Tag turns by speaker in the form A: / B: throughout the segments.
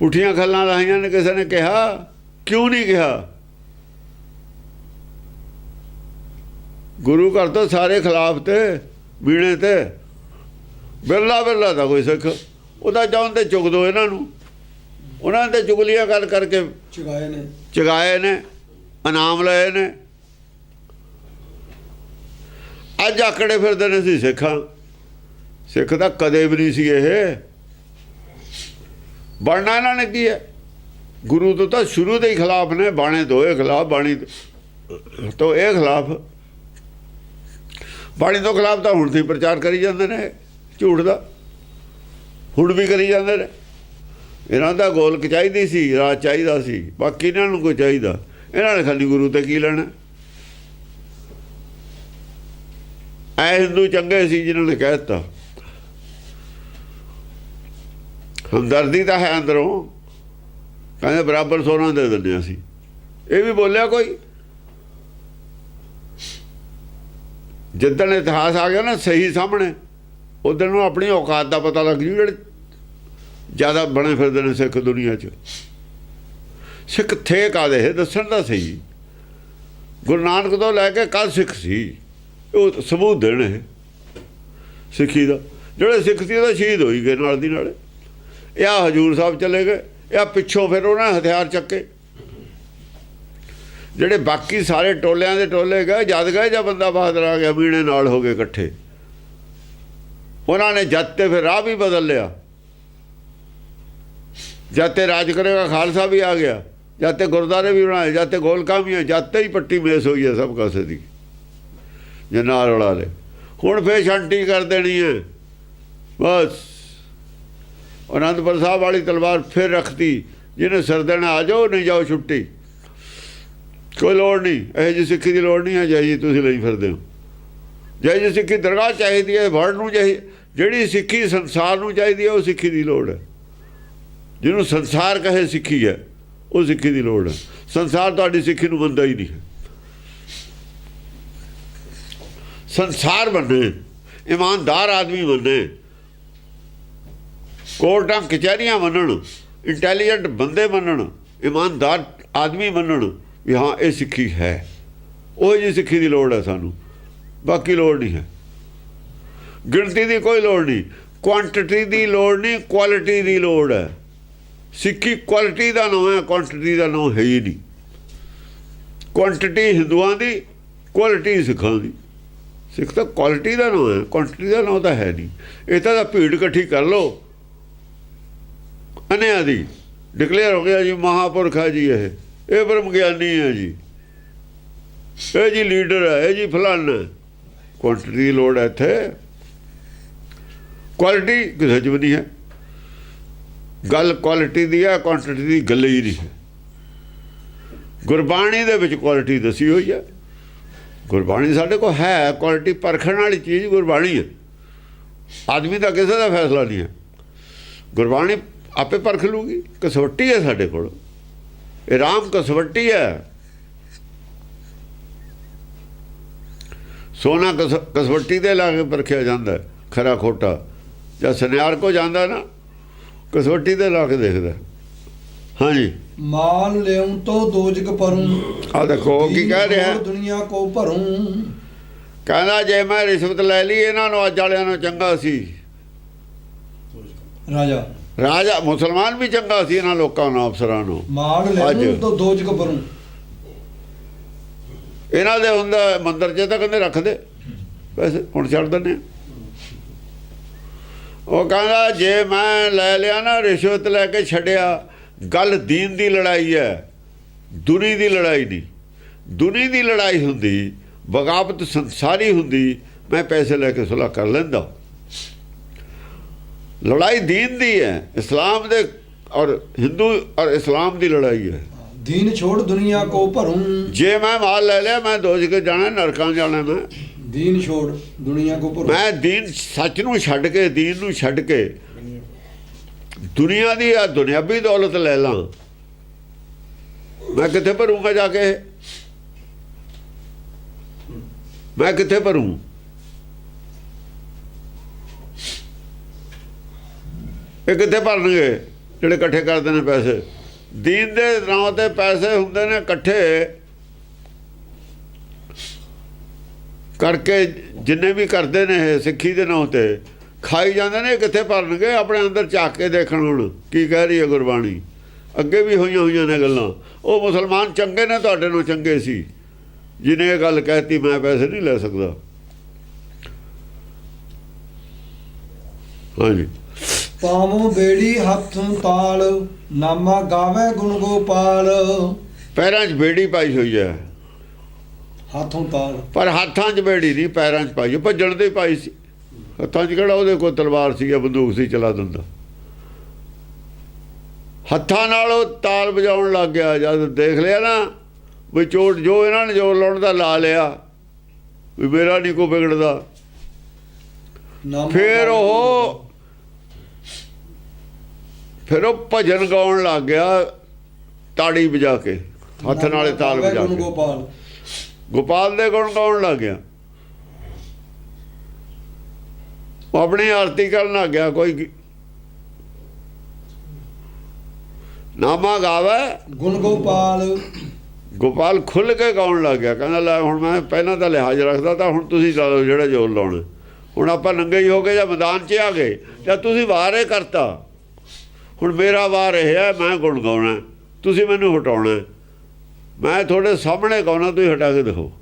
A: ਪੁੱਠੀਆਂ ਖੱਲਾਂ ਲਾਈਆਂ ਨੇ ਕਿਸੇ ਨੇ ਕਿਹਾ? ਕਿਉਂ ਨਹੀਂ ਕਿਹਾ? ਗੁਰੂ ਘਰ ਤੋਂ ਸਾਰੇ ਖਿਲਾਫ ਤੇ ਬੀਣੇ ਤੇ। ਬਿਰਲਾ ਬਿਰਲਾ ਦਾ ਕੋਈ ਸਿੱਖ। ਉਹਦਾ ਚਾਹੁੰ ਤੇ ਚੁੱਕ ਦੋ ਇਹਨਾਂ ਨੂੰ। ਉਹਨਾਂ ਤੇ ਚੁਗਲੀਆਂ ਗੱਲ ਕਰਕੇ
B: ਚੁਗਾਏ ਨੇ।
A: ਚਗਾਏ ਨੇ ਇਨਾਮ ਲਏ ਨੇ। ਅੱਜ ਆਕੜੇ ਫਿਰਦੇ ਨੇ ਸੀ ਸਿੱਖਾਂ। ਸਿੱਖ ਤਾਂ ਕਦੇ ਵੀ ਨਹੀਂ ਸੀ ਇਹ। ਬਣਨਾ ਇਹਨਾਂ ਨੇ ਕੀ ਹੈ? ਗੁਰੂ ਤੋਂ ਤਾਂ ਸ਼ੁਰੂ ਦੇ ਹੀ ਖਿਲਾਫ ਨੇ, ਬਾਣੇ ਤੋਂ ਇਹ ਖਿਲਾਫ, ਬਾਣੀ ਤੋਂ ਇਹ ਖਿਲਾਫ। ਬਾਣੀ ਤੋਂ ਖਿਲਾਫ ਤਾਂ ਹੁਣ ਤੇ ਪ੍ਰਚਾਰ ਕਰੀ ਜਾਂਦੇ ਨੇ, ਝੂਠ ਦਾ। ਹੁਣ ਵੀ ਕਰੀ ਜਾਂਦੇ ਨੇ। ਇਹਨਾਂ ਦਾ ਗੋਲਕ ਚਾਹੀਦੀ ਸੀ, ਰਾਜ ਚਾਹੀਦਾ ਸੀ, ਬਾਕੀ ਇਹਨਾਂ ਨੂੰ ਕੋਈ ਚਾਹੀਦਾ। ਇਹਨਾਂ ਨੇ ਖਾਲੀ ਗੁਰੂ ਤੇ ਕੀ ਲੈਣਾ? ਐ ਹਿੰਦੂ ਚੰਗੇ ਸੀ ਜਿਨ੍ਹਾਂ ਨੇ ਕਹਿ ਹਮਦਰਦੀ ਤਾਂ ਹੈ ਅੰਦਰੋਂ। ਕਹਿੰਦੇ ਬਰਾਬਰ ਸੋਨਾ ਦੇ ਦਿੰਦੇ ਅਸੀਂ। ਇਹ ਵੀ ਬੋਲਿਆ ਕੋਈ? ਜਿੱਦਣ ਇਤਿਹਾਸ ਆ ਗਿਆ ਨਾ ਸਹੀ ਸਾਹਮਣੇ, ਉਦੋਂ ਨੂੰ ਆਪਣੀ ਔਕਾਤ ਦਾ ਪਤਾ ਲੱਗ ਜੂ ਜਿਹੜੇ ਜ਼ਿਆਦਾ ਬਣੇ ਫਿਰਦੇ ਨੇ ਸਿੱਖ ਦੁਨੀਆ 'ਚ। ਸਿੱਖ ਥੇ ਕਾਦੇ ਹੈ ਦੱਸਣ ਦਾ ਸਹੀ। ਗੁਰੂ ਨਾਨਕ ਤੋਂ ਲੈ ਕੇ ਕੱਲ ਸਿੱਖ ਸੀ। ਉਹ ਸਬੂਤ ਦੇਣ। ਇਹ ਸਿੱਖੀ ਦਾ। ਜਿਹੜੇ ਸਿੱਖ ਸੀ ਉਹਦਾ ਸ਼ਹੀਦ ਹੋਈ ਗਏ ਨਾਲ ਦੀ ਨਾਲ। ਇਹ ਹਜੂਰ ਸਾਹਿਬ ਚਲੇ ਗਏ, ਇਹ ਪਿੱਛੋਂ ਫਿਰ ਉਹਨਾਂ ਨੇ ਹਥਿਆਰ ਚੱਕੇ। ਜਿਹੜੇ ਬਾਕੀ ਸਾਰੇ ਟੋਲਿਆਂ ਦੇ ਟੋਲੇ ਗਏ, ਜਦ ਗਏ ਜਾਂ ਬੰਦਾ ਬਹਾਦਰ ਆ ਗਿਆ, ਵੀਣੇ ਨਾਲ ਹੋ ਗਏ ਇਕੱਠੇ। ਉਹਨਾਂ ਨੇ ਜਦ ਤੇ ਫਿਰ ਰਾਹ ਵੀ ਬਦਲ ਲਿਆ। ਜਦ ਤੇ ਰਾਜ ਕਰੇਗਾ, ਖਾਲਸਾ ਵੀ ਆ ਗਿਆ। ਜਦ ਤੇ ਗੁਰਦਾਰੇ ਵੀ ਬਣਾਏ ਜਦ ਤੇ ਗੋਲਕਾਂ ਵੀ ਹੈ ਜਦ ਤੇ ਹੀ ਪੱਟੀ ਮੇਸ ਹੋਈ ਹੈ ਸਭ ਕਾਸੇ ਦੀ। ਜੇ ਨਾਲ ਰਲਾ ਲੈ ਹੁਣ ਫੇਰ ਸ਼ਾਂਤੀ ਕਰ ਦੇਣੀ ਹੈ। ਬਸ। ਅਨੰਦਪੁਰ ਸਾਹਿਬ ਵਾਲੀ ਤਲਵਾਰ ਫਿਰ ਰੱਖਤੀ। ਜਿਹਨੇ ਸਰ ਦੇਣਾ ਆ ਜਾਓ, ਨਹੀਂ ਜਾਓ ਛੁੱਟੀ। ਕੋਈ ਲੋੜ ਨਹੀਂ, ਇਹ ਜੀ ਸਿੱਖੀ ਦੀ ਲੋੜ ਨਹੀਂ ਹੈ ਜੈ ਜੀ ਤੁਸੀਂ ਲਈ ਫਿਰਦੇ ਹੋ। ਜੈ ਜੀ ਸਿੱਖੀ ਦਰਗਾਹ ਚਾਹੀਦੀ ਹੈ ਵਰਡ ਨੂੰ ਚਾਹੀ, ਜਿਹੜੀ ਸਿੱਖੀ ਸੰਸਾਰ ਨੂੰ ਚਾਹੀਦੀ ਹੈ, ਉਹ ਸਿੱਖੀ ਦੀ ਲੋੜ ਹੈ। ਜਿਹਨੂੰ ਸੰਸਾਰ ਕਹੇ ਸਿੱਖੀ ਹੈ, ਉਹ ਸਿੱਖੀ ਦੀ ਲੋੜ ਹੈ। ਸੰਸਾਰ ਤੁਹਾਡੀ ਸਿੱਖੀ ਨੂੰ ਮੰਨਦਾ ਹੀ ਨਹੀਂ ਹੈ। ਸੰਸਾਰ ਬੰਦੇ ਇਮਾਨਦਾਰ ਆਦਮੀ ਬੰਦੇ ਕੋਰਟਾਂ, ਕਚਹਿਰੀਆਂ ਮੰਨਣ ਇੰਟੈਲੀਜੈਂਟ ਬੰਦੇ ਮੰਨਣ, ਇਮਾਨਦਾਰ ਆਦਮੀ ਮੰਨਣ ਵੀ ਹਾਂ, ਇਹ ਸਿੱਖੀ ਹੈ। ਉਹ ਜੀ ਸਿੱਖੀ ਦੀ ਲੋੜ ਹੈ ਸਾਨੂੰ। ਬਾਕੀ ਲੋੜ ਨਹੀਂ ਹੈ। ਗਿਣਤੀ ਦੀ ਕੋਈ ਲੋੜ ਨਹੀਂ। ਕੁਆਂਟੀਟੀ ਦੀ ਲੋੜ ਨਹੀਂ ਕੁਆਲਿਟੀ ਦੀ ਲੋੜ ਹੈ। ਸਿੱਖੀ ਕੁਆਲਿਟੀ ਦਾ ਨਾਮ ਹੈ ਕੁਆਂਟੀਟੀ ਦਾ ਨਾਮ ਹੈ ਹੀ ਨਹੀਂ। ਕੁਆਂਟੀਟੀ ਹਿੰਦੂਆਂ ਦੀ ਕੁਆਲਿਟੀ ਸਿੱਖਾਂ ਦੀ। ਸਿੱਖ ਤਾਂ ਕੁਆਲਿਟੀ ਦਾ ਨਾਮ ਹੈ ਕੁਆਂਟੀਟੀ ਦਾ ਨਾਮ ਤਾਂ ਹੈ ਨਹੀਂ। ਇਹ ਤਾਂ ਭੀੜ ਇਕੱਠੀ ਕਰ ਲਓ। ਅਨਿਆਂ ਦੀ। ਡਿਕਲੇਅਰ ਹੋ ਗਿਆ ਜੀ, ਮਹਾਪੁਰਖ ਹੈ ਜੀ ਇਹ। ਇਹ ਬ੍ਰਹਮ ਗਿਆਨੀ ਹੈ ਜੀ। ਇਹ ਜੀ ਲੀਡਰ ਹੈ ਇਹ ਜੀ ਫਲਾਨਾ ਕੁਆਂਟੀਟੀ ਦੀ ਲੋੜ ਹੈ ਇੱਥੇ। ਕੁਆਲਿਟੀ ਕਿਸੇ ਚ ਵੀ ਨਹੀਂ ਹੈ। ਗੱਲ ਕੁਆਲਿਟੀ ਦੀ ਹੈ ਕੁਆਂਟੀਟੀ ਦੀ ਗੱਲ ਹੀ ਨਹੀਂ ਹੈ। ਗੁਰਬਾਣੀ ਦੇ ਵਿੱਚ ਕੁਆਲਿਟੀ ਦੱਸੀ ਹੋਈ ਹੈ ਗੁਰਬਾਣੀ ਸਾਡੇ ਕੋਲ ਹੈ ਕੁਆਲਿਟੀ ਪਰਖਣ ਵਾਲੀ ਚੀਜ਼ ਗੁਰਬਾਣੀ ਹੈ ਆਦਮੀ ਦਾ ਕਿਸੇ ਦਾ ਫੈਸਲਾ ਨਹੀਂ ਹੈ। ਗੁਰਬਾਣੀ ਆਪੇ ਪਰਖ ਲੂਗੀ। ਕਸਵੱਟੀ ਹੈ ਸਾਡੇ ਕੋਲ। ਇਹ ਰਾਮ ਕਸਵੱਟੀ ਹੈ। ਸੋਨਾ ਕਸ- ਕਸਵੱਟੀ ਦੇ ਲਾ ਕੇ ਪਰਖਿਆ ਜਾਂਦਾ ਖਰਾ ਖੋਟਾ। ਜਾਂ ਸੁਨਿਆਰ ਕੋ ਜਾਂਦਾ ਨਾ ਕਸਵੱਟੀ ਦੇ ਲਾ ਕੇ ਦੇਖਦਾ ਹਾਂਜੀ।
B: ਮਾਲ ਲਿਉਂ ਤੋ ਦੋਜਕ ਪਰੂੰ
A: ਆ ਦੇਖੋ ਕੀ ਕਹਿ ਰਿਹਾ
B: ਦੁਨੀਆ ਕੋ ਭਰੂੰ।
A: ਕਹਿੰਦਾ ਜੇ ਮੈਂ ਰਿਸ਼ਵਤ ਲੈ ਲਈ ਇਹਨਾਂ ਨੂੰ ਅੱਜ ਵਾਲਿਆਂ ਨੂੰ ਚੰਗਾ ਸੀ।
B: ਰਾਜਾ।
A: ਰਾਜਾ ਮੁਸਲਮਾਨ ਵੀ ਚੰਗਾ ਸੀ ਇਹਨਾਂ ਲੋਕਾਂ ਨੂੰ ਅਫਸਰਾਂ ਨੂੰ
B: ਮਾਲ
A: ਅੱਜ।
B: ਲਿਉਂ ਤੋ ਦੋਜਕ ਪਰੂੰ
A: ਇਹਨਾਂ ਦੇ ਹੁੰਦਾ ਮੰਦਰ 'ਚ ਤਾਂ ਕਹਿੰਦੇ ਰੱਖਦੇ ਵੈਸੇ ਹੁਣ ਛੱਡ ਦਿੰਦੇ। ਉਹ ਕਹਿੰਦਾ ਜੇ ਮੈਂ ਲੈ ਲਿਆ ਨਾ ਰਿਸ਼ਵਤ ਲੈ ਕੇ ਛੱਡਿਆ ਗੱਲ ਦੀਨ ਦੀ ਲੜਾਈ ਹੈ ਦੁਨੀ ਦੀ ਲੜਾਈ ਨਹੀਂ ਦੁਨੀ ਦੀ ਲੜਾਈ ਹੁੰਦੀ ਬਗਾਵਤ ਸੰਸਾਰੀ ਹੁੰਦੀ ਮੈਂ ਪੈਸੇ ਲੈ ਕੇ ਸੁਲ੍ਹਾ ਕਰ ਲੈਂਦਾ ਲੜਾਈ ਦੀਨ ਦੀ ਹੈ ਇਸਲਾਮ ਦੇ ਔਰ ਹਿੰਦੂ ਔਰ ਇਸਲਾਮ ਦੀ ਲੜਾਈ ਹੈ।
B: ਦੀਨ ਛੋੜ ਦੁਨੀਆ ਕੋ ਭਰੂੰ।
A: ਜੇ ਮੈਂ ਮਾਲ ਲੈ ਲਿਆ ਮੈਂ ਦੋਜ ਕੇ ਜਾਣਾ ਨਰਕਾਂ ਜਾਣਾ ਮੈਂ।
B: ਦੀਨ ਛੋੜ ਦੁਨੀਆ ਕੋ ਭਰੂੰ।
A: ਮੈਂ ਦੀਨ ਸੱਚ ਨੂੰ ਛੱਡ ਕੇ ਦੀਨ ਨੂੰ ਛੱਡ ਕੇ ਦੁਨੀਆ ਦੀ ਆ ਦੁਨਿਆਵੀ ਦੌਲਤ ਲੈ ਲਾਂ। ਮੈਂ ਕਿੱਥੇ ਭਰੂੰਗਾ ਜਾ ਕੇ? ਮੈਂ ਕਿੱਥੇ ਭਰੂੰ? ਇਹ ਕਿੱਥੇ ਭਰਨਗੇ? ਜਿਹੜੇ ਇਕੱਠੇ ਕਰਦੇ ਨੇ ਪੈਸੇ। ਦੀਨ ਦੇ ਨਾਂ ਤੇ ਪੈਸੇ ਹੁੰਦੇ ਨੇ ਇਕੱਠੇ। ਕਰਕੇ ਜਿੰਨੇ ਵੀ ਕਰਦੇ ਨੇ ਇਹ ਸਿੱਖੀ ਦੇ ਨਾਂ ਤੇ। ਖਾਈ ਜਾਂਦੇ ਨੇ ਕਿੱਥੇ ਭਰਨਗੇ? ਆਪਣੇ ਅੰਦਰ ਝਾਕ ਕੇ ਦੇਖਣ ਹੁਣ, ਕੀ ਕਹਿ ਰਹੀ ਹੈ ਗੁਰਬਾਣੀ। ਅੱਗੇ ਵੀ ਹੋਈਆਂ ਹੋਈਆਂ ਨੇ ਗੱਲਾਂ। ਉਹ ਮੁਸਲਮਾਨ ਚੰਗੇ ਨੇ, ਤੁਹਾਡੇ ਨੂੰ ਚੰਗੇ ਸੀ। ਜਿਹਨੇ ਇਹ ਗੱਲ ਕਹਿਤੀ, ਮੈਂ ਪੈਸੇ ਨਹੀਂ ਲੈ ਸਕਦਾ। ਹਾਂਜੀ।
B: ਪਾਵੋਂ ਬੇੜੀ ਹੱਥੋਂ ਤਾਲ ਨਾਮਾ ਗਾਵੇ ਗੁਣ ਗੋਪਾਲ।
A: ਪੈਰਾਂ 'ਚ ਬੇੜੀ ਪਾਈ ਹੋਈ ਹੈ।
B: ਹੱਥੋਂ ਤਾਲ।
A: ਪਰ ਹੱਥਾਂ 'ਚ ਬੇੜੀ ਨਹੀਂ ਪੈਰਾਂ 'ਚ ਪਾਈ ਭੱਜਣ ਦੇ ਪਾਈ ਸੀ। ਹੱਥਾਂ 'ਚ ਕਿਹੜਾ ਉਹਦੇ ਕੋਲ ਤਲਵਾਰ ਸੀ ਜਾਂ ਬੰਦੂਕ ਸੀ ਚਲਾ ਦਿੰਦਾ। ਹੱਥਾਂ ਨਾਲ ਉਹ ਤਾਲ ਵਜਾਉਣ ਲੱਗ ਗਿਆ ਜਦ ਦੇਖ ਲਿਆ ਨਾ ਵੀ ਚੋਟ ਜੋ ਇਹਨਾਂ ਨੇ ਜੋਰ ਲਾਉਣ ਦਾ ਲਾ ਲਿਆ ਵੀ ਮੇਰਾ ਨਹੀਂ ਕੋ ਵਿਗੜਦਾ। ਫਿਰ ਉਹ ਫਿਰ ਉਹ ਭਜਨ ਗਾਉਣ ਲੱਗ ਗਿਆ ਤਾੜੀ ਵਜਾ ਕੇ ਹੱਥ ਨਾਲੇ ਤਾਲ ਵਜਾ ਕੇ।
B: ਗੋਪਾਲ।
A: ਗੋਪਾਲ ਦੇ ਗੁਣ ਗਾਉਣ ਲੱਗ ਗਿਆ। ਉਹ ਆਪਣੀ ਆਰਤੀ ਕਰਨ ਲੱਗ ਗਿਆ ਕੋਈ ਨਾਮਾ ਗਾਵੇ।
B: ਗੁਣ ਗੋਪਾਲ।
A: ਗੋਪਾਲ ਖੁੱਲ ਕੇ ਗਾਉਣ ਲੱਗ ਗਿਆ ਕਹਿੰਦਾ ਲੈ ਹੁਣ ਮੈਂ ਪਹਿਲਾਂ ਤਾਂ ਲਿਹਾਜ਼ ਰੱਖਦਾ ਤਾਂ ਹੁਣ ਤੁਸੀਂ ਲਾ ਲਓ ਜਿਹੜਾ ਜੋਰ ਲਾਉਣਾ। ਹੁਣ ਆਪਾਂ ਨੰਗੇ ਹੀ ਹੋ ਗਏ ਜਾਂ ਮੈਦਾਨ 'ਚ ਆ ਗਏ ਜਾਂ ਤੁਸੀਂ ਵਾਰ ਇਹ ਕਰਤਾ। ਹੁਣ ਮੇਰਾ ਵਾਰ ਇਹ ਹੈ, ਮੈਂ ਗੁਣ ਗਾਉਣਾ ਤੁਸੀਂ ਮੈਨੂੰ ਹਟਾਉਣਾ ਮੈਂ ਤੁਹਾਡੇ ਸਾਹਮਣੇ ਗਾਉਣਾ ਤੁਸੀਂ ਹਟਾ ਕੇ ਦਿਖਾਓ।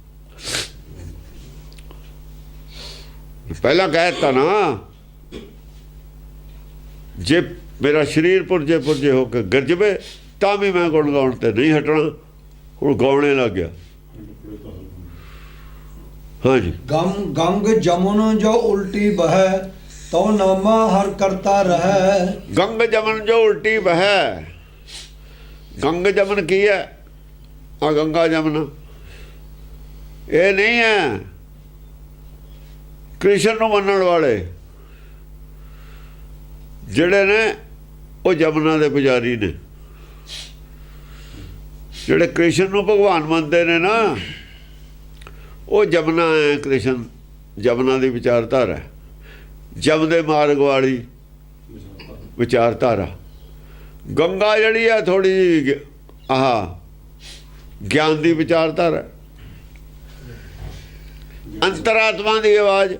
A: ਪਹਿਲਾਂ ਕਹਿ ਦਿੱਤਾ ਨਾ, ਜੇ ਮੇਰਾ ਸਰੀਰ ਪੁਰਜੇ ਪੁਰਜੇ ਹੋ ਕੇ ਗਰਜਵੇ, ਤਾਂ ਵੀ ਮੈਂ ਗੁਣ ਗਾਉਣ ਤੇ ਨਹੀਂ ਹਟਣਾ। ਹੁਣ ਗਾਉਣੇ ਲੱਗ ਗਿਆ। ਹਾਂਜੀ।
B: ਗਮ ਗੰਗ ਜਮੁਨ ਜੋ ਉਲਟੀ ਬਹਿ ਤੋ ਨਾਮਾ ਹਰ ਕਰਤਾ ਰਹੈ।
A: ਗੰਗ ਜਮਨ ਜੋ ਉਲਟੀ ਵਹੈ। ਗੰਗ ਜਮਨ ਕੀ ਹੈ? ਆ ਗੰਗਾ ਜਮਨ। ਇਹ ਨਹੀਂ ਹੈ। ਕ੍ਰਿਸ਼ਨ ਨੂੰ ਮੰਨਣ ਵਾਲੇ। ਜਿਹੜੇ ਨੇ, ਉਹ ਜਮਨਾ ਦੇ ਪੁਜਾਰੀ ਨੇ। ਜਿਹੜੇ ਕ੍ਰਿਸ਼ਨ ਨੂੰ ਭਗਵਾਨ ਮੰਨਦੇ ਨੇ ਨਾ, ਉਹ ਜਮਨਾ ਹੈ ਕ੍ਰਿਸ਼ਨ। ਜਮਨਾ ਦੀ ਵਿਚਾਰਧਾਰਾ ਹੈ। ਜਮ ਦੇ ਮਾਰਗ ਵਾਲੀ ਵਿਚਾਰਧਾਰਾ। ਗੰਗਾ ਜਿਹੜੀ ਹੈ ਥੋੜੀ ਆਹ ਗਿਆਨ ਦੀ ਵਿਚਾਰਧਾਰਾ। ਅੰਤਰਾਤਮਾ ਦੀ ਆਵਾਜ਼।